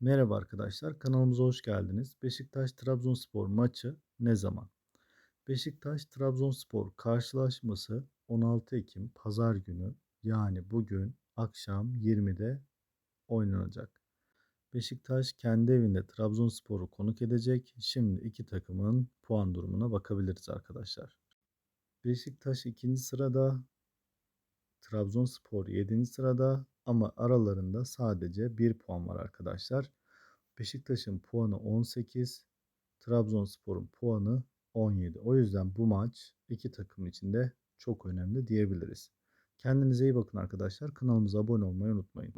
Merhaba arkadaşlar, kanalımıza hoş geldiniz. Beşiktaş-Trabzonspor maçı ne zaman? Beşiktaş-Trabzonspor karşılaşması 16 Ekim Pazar günü yani bugün akşam 20'de oynanacak. Beşiktaş kendi evinde Trabzonspor'u konuk edecek. Şimdi iki takımın puan durumuna bakabiliriz arkadaşlar. Beşiktaş ikinci sırada, Trabzonspor 7. sırada ama aralarında sadece 1 puan var arkadaşlar. Beşiktaş'ın puanı 18, Trabzonspor'un puanı 17. O yüzden bu maç iki takım için de çok önemli diyebiliriz. Kendinize iyi bakın arkadaşlar. Kanalımıza abone olmayı unutmayın.